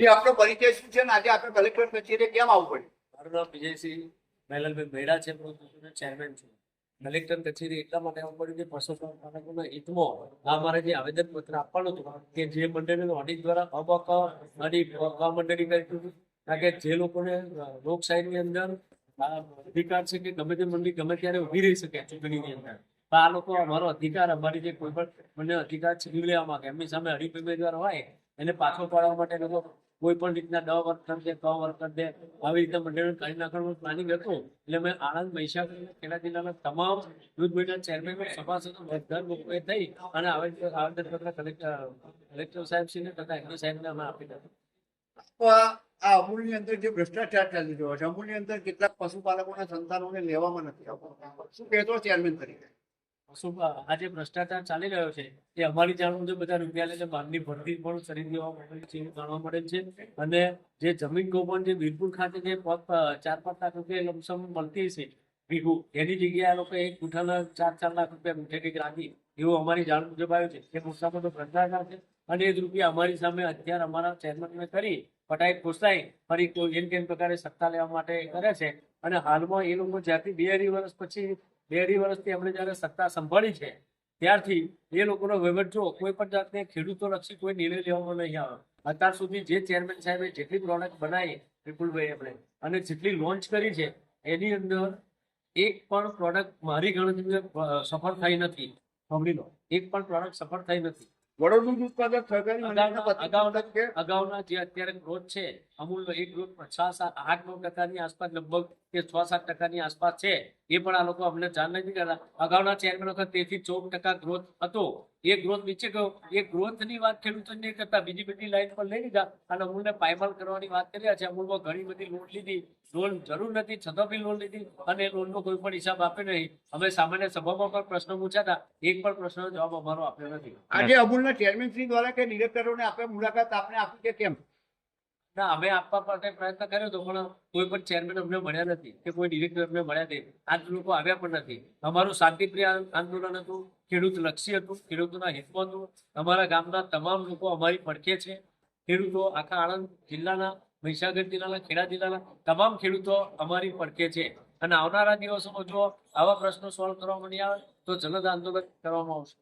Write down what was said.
જે આપણો પરિચય શું છે ને આજે આપણે કલેક્ટર કચેરીએ કેમ આવવું પડ્યું મારું નામ વિજયસિંહ મહેલાલભાઈ મેડા છે ચેરમેન છું. કલેક્ટર કચેરી એટલા માટે આવવું પડ્યું કે પશુપાલકોના હિતમાં આ મારે જે આવેદન પત્ર આપવાનું હતું કે જે મંડળીનું ઓડિટ દ્વારા અબક અને મંડળી કરી કારણ કે જે લોકોને લોકશાહીની અંદર અધિકાર છે કે ગમે તે મંડળી ગમે ત્યારે ઊભી રહી શકે ચૂંટણીની અંદર. આ લોકો અમારો અધિકાર, અમારી જે કોઈ પણ મને અધિકાર છીનવી લેવા માંગે, એમની સામે હરીફ ઉમેદવાર હોય, એને પાછો પાડવા માટે લોકો કોઈ પણ રીતના દવા કરી દે ક વર્ક કરી દે, આવી રીતે મંડળીને કાઢી નાખવાનું પ્લાનિંગ હતું. એટલે મેં આણંદ મહીસાગર ખેડા જિલ્લાના તમામ દૂધ મંડળ ચેરમેન સભાસદો, બધા લોકોએ થઈ અને આવેદન આવેદનપત્ર કલેક્ટર કલેક્ટર સાહેબશ્રીને તથા એમની સાહેબને અમે આપી દીધું. આ અમૂલની અંદર જે ભ્રષ્ટાચાર ચાલી રહ્યો છે, અમૂલની અંદર કેટલાક પશુપાલકોના સંતાનોને લેવામાં નથી આવતો. શું કહેતો ચેરમેન તરીકે? શું આ જે ભ્રષ્ટાચાર ચાલી રહ્યો છે, એ અમારી જાણ મુજબ બધા રૂપિયા લઈને બહારની ભરતી પણ કરી દેવા મળે છે, જાણવા મળે છે. અને જે જમીન ગોપન જે વીરપુર ખાતે જે ચાર પાંચ લાખ રૂપિયા લમસમ મળતી હશે વીઘું એની જગ્યાએ લોકો એક ગુઠાના ચાર ચાર લાખ રૂપિયા ગુઠે કંઈક રાખી, એવું અમારી જાણ મુજબ આવ્યું છે. એ મોટા મોટો ભ્રષ્ટાચાર છે. અને એ જ રૂપિયા અમારી સામે અત્યારે અમારા ચેરમેનને કરી, પટાઈ પોસાઈ, ફરી કોઈ એમ કેમ પ્રકારે સત્તા લેવા માટે કરે છે. અને હાલમાં એ લોકો જ્યાંથી બે અઢી વર્ષ પછી બે અઢી વર્ષથી એમણે જ્યારે સત્તા સંભાળી છે ત્યારથી એ લોકોનો વહીવટ જો કોઈ પણ જાતને ખેડૂતો લક્ષી કોઈ નિર્ણય લેવામાં નહીં આવે. અત્યાર સુધી જે ચેરમેન સાહેબે જેટલી પ્રોડક્ટ બનાવી વિપુલભાઈ એમણે અને જેટલી લોન્ચ કરી છે એની અંદર એક પણ પ્રોડક્ટ મારી ગણતરી સફળ થઈ નથી. સાંભળી લો એક પણ પ્રોડક્ટ સફળ થઈ નથી. વડોદરા દૂધ ઉત્પાદક સહકારી અગાઉના- જે અત્યારે ગ્રોથ છે અમૂલનો એક ગ્રોથ છ સાત આઠ નવ ટકાની આસપાસ લગભગ કે છ સાત ટકાની આસપાસ છે, એ પણ આ લોકો અમને જાણ નથી કરતા. અગાઉના ચેરમેન વખત તેથી ચૌદ ટકા ગ્રોથ હતો. એ ગ્રોથ નીચે ગયો. એ ગ્રોથની વાત ખેડૂતોને નહીં કરતા. બીજી બધી લાઈન પર લઈ લીધા. અને અમૂલને પાયમાલ કરવાની વાત કરી રહ્યા છે. અમૂલમાં ઘણી બધી લોન લીધી. લોન જરૂર નથી. છતાં બી લોન લીધી. અને એ લોનનો કોઈ પણ હિસાબ આપ્યો નહીં. અમે સામાન્ય સભામાં પણ પ્રશ્નો પૂછ્યા હતા. એક પણ પ્રશ્નનો જવાબ અમારો આપ્યો નથી. આજે અમૂલના ચેરમેન શ્રી દ્વારા કે ડિરેક્ટરોને આપણે મુલાકાત આપને આપી કે કેમ? અમે આપવા માટે પ્રયત્ન કર્યો હતો પણ કોઈ પણ ચેરમેન અમને મળ્યા નથી કે કોઈ ડિરેક્ટર અમને મળ્યા નથી આજ લોકો આવ્યા પણ નથી. અમારું શાંતિપ્રિય આંદોલન હતું ખેડૂત લક્ષી હતું, ખેડૂતોના હિતમાં હતું. અમારા ગામના તમામ લોકો અમારી પડખે છે. ખેડૂતો આખા આણંદ જિલ્લાના, મહીસાગર જિલ્લાના, ખેડા જિલ્લાના તમામ ખેડૂતો અમારી પડખે છે. અને આવનારા દિવસોમાં જો આવા પ્રશ્નો સોલ્વ કરવામાં નહીં આવે તો જનદ આંદોલન કરવામાં આવશે.